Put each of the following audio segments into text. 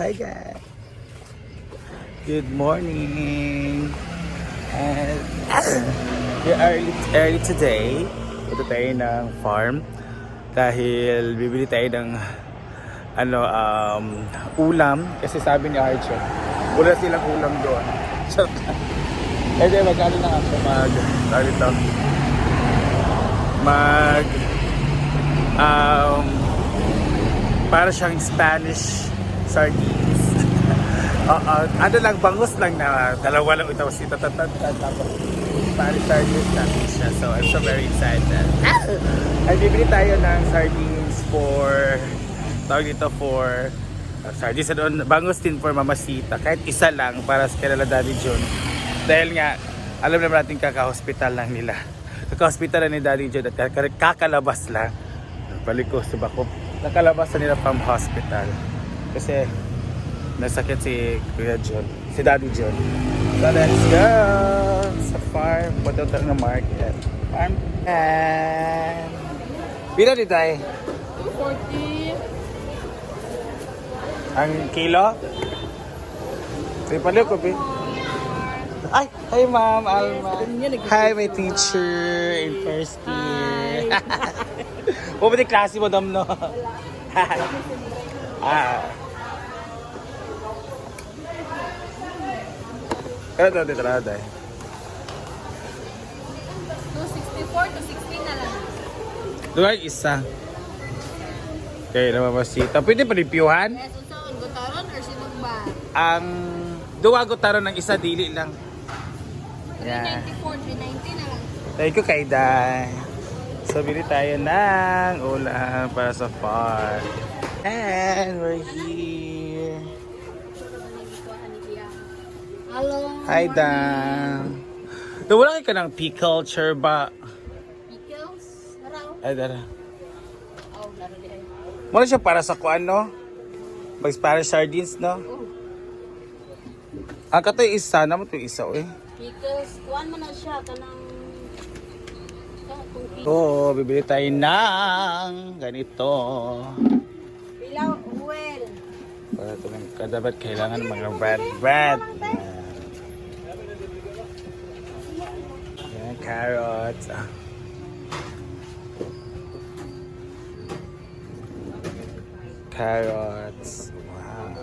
Hi guys! Good morning! And we are early, early today. Punta tayo ng farm dahil bibili tayo ng ano um ulam kasi sabi ni Archer wala silang ulam doon. So, eh di magkano na ako mag tawag ito, mag um para siyang Spanish sardines. Oo, ano lang, bangus lang na dalawa lang ito si tatatatan tapos Spanish sardines natin siya. So I'm so very excited. Ay, bibili tayo ng sardines for tawag dito for uh, sardines doon, bangus din for mamasita. Kahit isa lang para sa kanila Daddy John. Dahil nga, alam naman natin kaka-hospital lang nila. Kaka-hospital lang ni Daddy John at kaka- kakalabas lang. Balik ko sa bako. Nakalabas na nila from hospital. Kasi nasakit si Kuya John. Si Daddy John. So let's go sa farm. Punta tayo ng market. Farm. And... Pila di tayo? 240. Ang kilo? Pala ko, Bi. Ay, hi ma'am, Alma. Hi, my teacher in first year. Huwag ba klase mo, dam, no? ah. Ito, dito na tayo? 264 to 16 na lang. Doon isa. Okay, namamasita. Pwede pa reviewan? Yes, unsa ang gutaron or sinong ba? Ang duwago taro ng isa, dili lang. Yan. 394, 390 na lang. Thank you, Kaiday. So, bili tayo ng ulam para sa farm. And we're here. Hello. Hi, Dan. Nawala ka ng pickle, cherba. Pickles? Araw. Ay, dara. Oh, laro di ay. Muna siya para sa kuan, no? Mag para sardines, no? Oh, Ang katoy isa, naman ito isa, eh. pickles. Kuan man na siya kanang. Oo, bibili tayo ng ganito. Pilaw, well. Para ito kadabat, kailangan mga bread, bread. Yan, carrots. Ah. Carrots. Wow.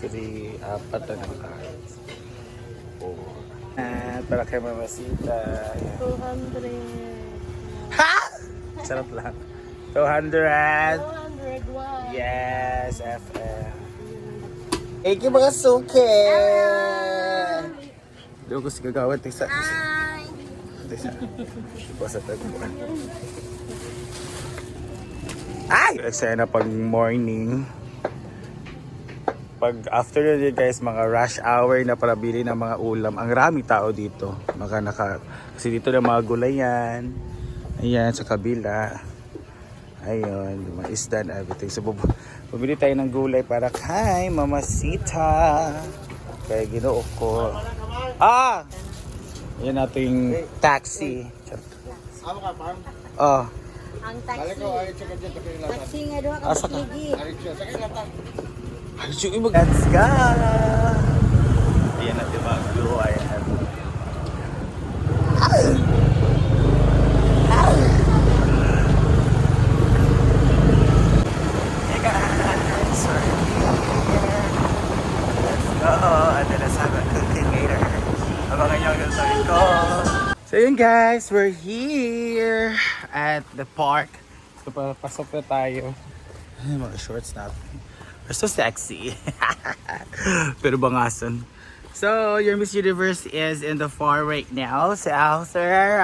Three, apat na ng carrots. Four. Para kay mamasita. 200. Ha? Sarap lang. 200. 201. Yes, FM. Thank you mga suke. Doon ko si gagawin. Tisa. Hi. Tisa. Basta tayo. Ay! Eksena pag morning. Pag afternoon yun guys, mga rush hour na para bili ng mga ulam. Ang rami tao dito. Maka naka, kasi dito na mga gulay yan. Ayan, sa kabila. Ayun, mga isda and everything. So, bumili tayo ng gulay para kay Mamasita. Kaya ginoo ko. Ah! Yan ating taxi. Amo ka, farm? Oh, Ang taxi. Taxi nga doon ka Asa ka? masligi. Let's go! Ayan natin mga view. Ayan. Hey guys! We're here. Let's go! And then let's have a cooking later. Abangan nyo hanggang sa ko. So yun guys, we're here at the park. So papasok na tayo. Ay, mga shorts natin. We're so sexy. Pero bangasan. So, your Miss Universe is in the far right now. So, sir.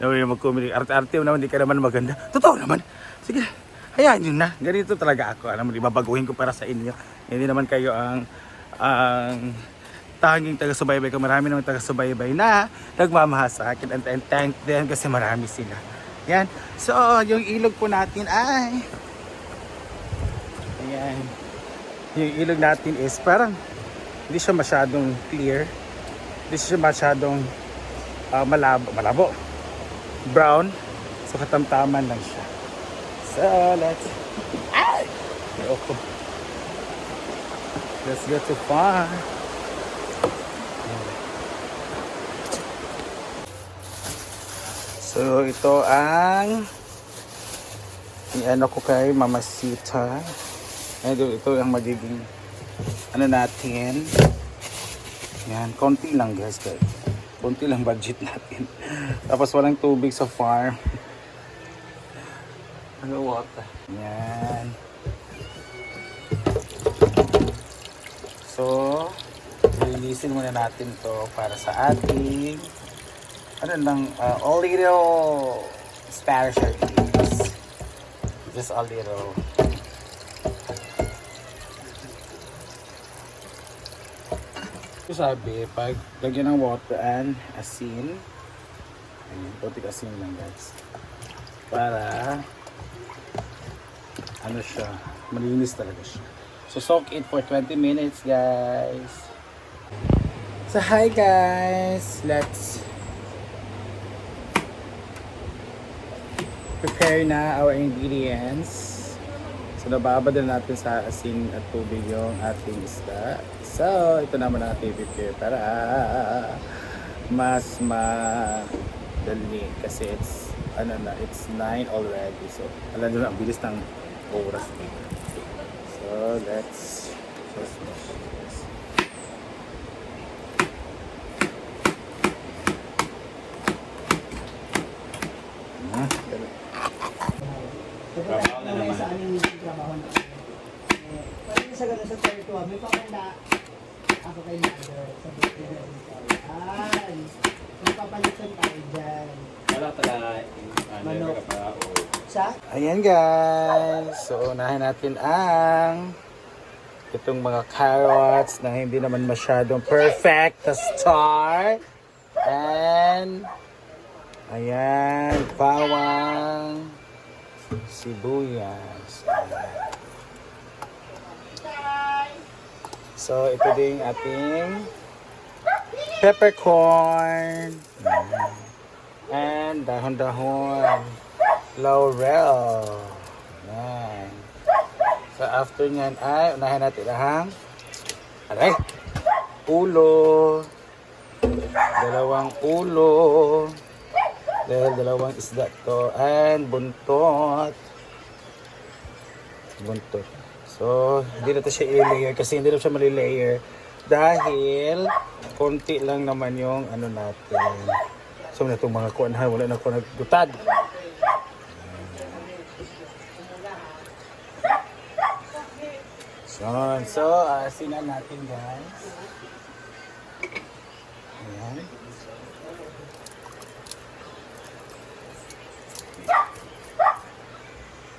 Naman yung mag-comedy. Arte-arte mo naman, di ka naman maganda. Totoo naman. Sige, hayaan nyo na. Ganito talaga ako. Alam mo, di babaguhin ko para sa inyo. Hindi naman kayo ang ang tanging taga-subaybay ko. Marami naman taga-subaybay na nagmamahal sa akin. And, and thank them kasi marami sila. Yan. So, yung ilog po natin ay Ayan. Yung ilog natin is parang hindi siya masyadong clear. Hindi siya masyadong ah, malabo. Malabo. Brown. So katamtaman lang siya. So let's... Ay! Ayoko. Let's go to farm. So ito ang ano ko kay Mama Sita. Ito, ito ang magiging ano natin. Yan, konti lang guys. guys. Konti lang budget natin. Tapos walang tubig sa farm. Ano water? Yan. So, linisin muna natin to para sa ating ano lang, uh, a little Spanish sardines. Just a little. Sabi, pag lagyan ng water and asin, ayun, putik asin lang guys. Para, ano siya, malinis talaga siya. So soak it for 20 minutes guys. So hi guys, let's prepare na our ingredients. So, nababad na natin sa asin at tubig yung ating isda. So, ito naman ang ating prepare para mas madali kasi it's ano na, it's 9 already. So, alam nyo na, ang bilis ng oras. So, let's just mash this. Ah, ganun. Trabaho na naman. Sa aming trabaho na. Eh, Pwede sa ganun sa territory, may pamanda. Ako kay mother sa business dito. Ay, magpapalitan tayo dyan. Wala talaga. Ano Manok. ka pa? O. Sa? Ayan guys, so unahin natin ang itong mga carrots na hindi naman masyadong perfect to start. And ayan, bawang, sibuyas. Ayan. So ito din ating peppercorn. Ayan. And dahon-dahon. Laurel. Yan. So after nyan ay unahin natin ang aray, ulo. Dalawang ulo. Dahil dalawang isda to. And buntot. Buntot. So, hindi na to siya i-layer kasi hindi na siya mali-layer dahil konti lang naman yung ano natin. So, na itong mga kuan ha, wala na ko nagdutad. So, so asinan natin guys. Ayan.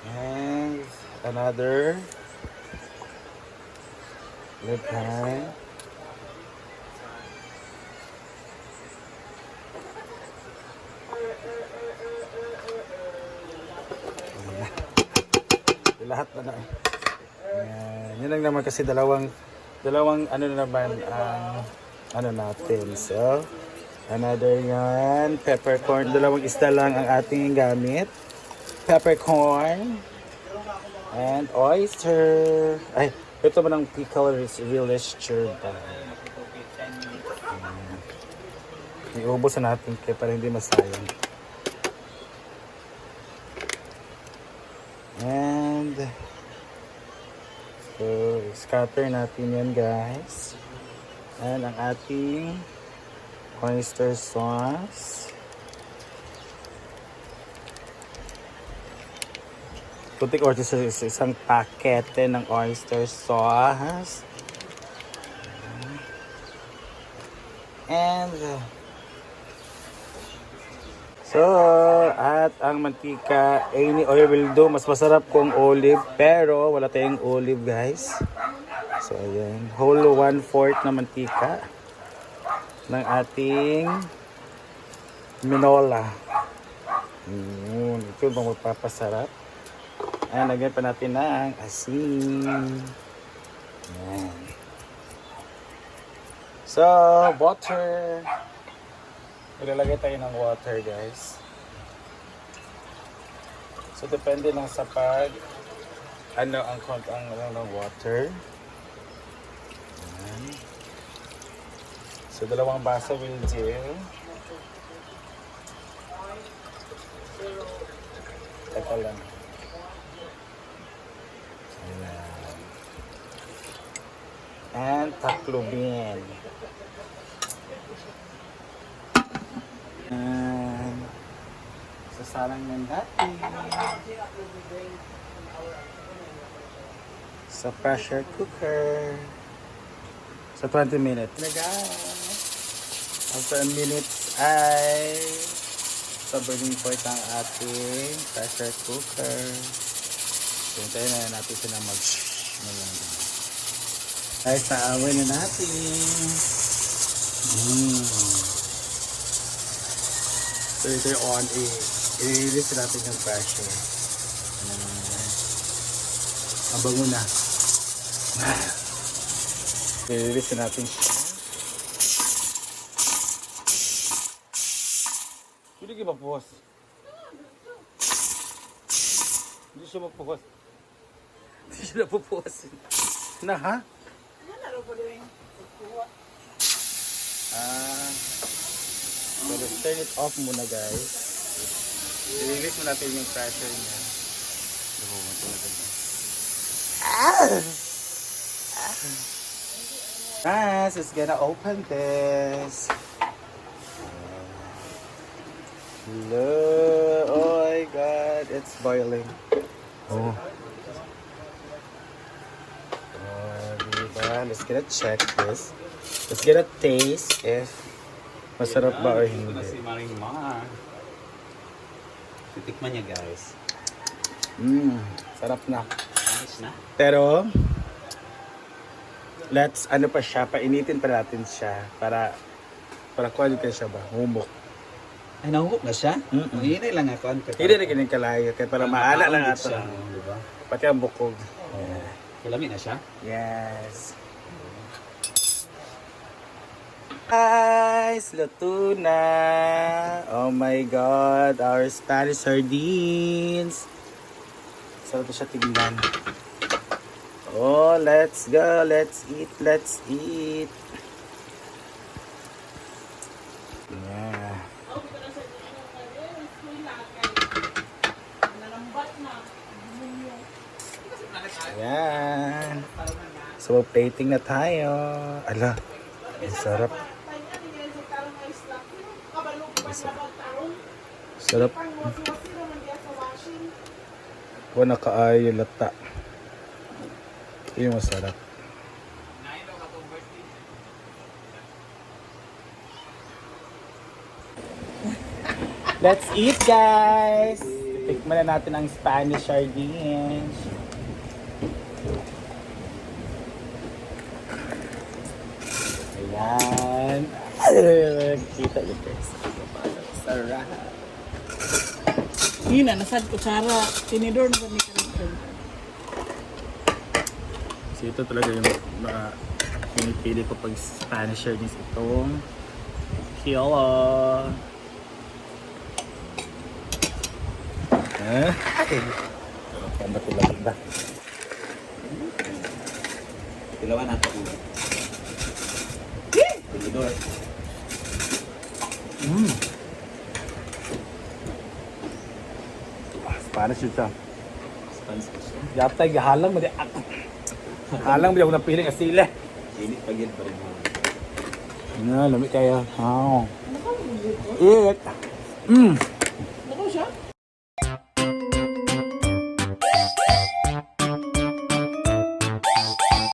And another lipay. Ayan. Lahat na na. Ayan. Yun lang naman kasi dalawang dalawang ano na naman ang ano natin. So, another yan. Peppercorn. Dalawang isda lang ang ating gamit. Peppercorn. And oyster. Ay, ito man ang pickle is relish ba? Ayan. Iubos na natin kaya para hindi masayang. And So, scatter natin yan guys. And ang ating oyster sauce. Putik oyster sauce, isang pakete ng oyster sauce. And So, at ang mantika, any oil will do. Mas masarap kung olive, pero wala tayong olive, guys. So, ayan. Whole one-fourth na mantika ng ating minola. Yun. Ito bang magpapasarap. Ayan, lagyan pa natin ng asin. Ayan. So, water. Ilalagay tayo ng water, guys. So, depende lang sa pag ano ang count ang ano ng water. Ayan. So, dalawang baso will do. Teka lang. And taklobin. And sasalang na natin. Sa pressure cooker. Sa 20 minutes. Na guys. After a minutes ay sa burning point ang ating pressure cooker. Hintayin na natin siya na Guys, naaway na natin. Mm. So, ito yung on. I-release natin yung pressure. Ayan. Ang bango na. I-release natin siya. Hindi ka mapuhos. Hindi siya mapuhos. Hindi siya napupuhos. Na ha? Ah. So turn it off muna guys. I-release mo natin yung pressure niya. Oh, talaga niya. Guys, it's gonna open this. Look, oh my god, it's boiling. Oh, diba? Let's get a check this. Let's get a taste if masarap ba or Ito na hindi. si Maring Mar. Titikman niya guys. Mmm, sarap na. Ayos na. Pero, let's, ano pa siya, painitin pa natin siya para, para kuha ka siya ba, humok. Ay, nahukok na siya? Mm-mm. Hinay lang ako. Hindi na kining kalayo, kaya para maala lang ato. siya. Diba? Pati ang bukog. Kilami na siya? Yes. Guys, luto na. Oh my God, our Spanish sardines. Sarap na siya tignan. Oh, let's go. Let's eat. Let's eat. Yeah. Ayan. So, plating na tayo. Ala, ang sarap. Sarap. Wala kaayo lata. Yung masarap. Let's eat, guys! Tikman na natin ang Spanish sardines. Ayan. Kita niyo guys. Sarap. Hina, nasad ko Sara. Tinidor na kami karito. So ito talaga yung mga pinipili ko pag Spanish sardines itong kilo. Eh? Ang batulad ba? Tilawan natin. Tigidor. Mm. Spanish yun siya. Siya. Yata halang mo di ako. Halang mo di ako napili nga sila. Init pa yun pa rin. Na, lamig kayo. Oh. Eat. Mm.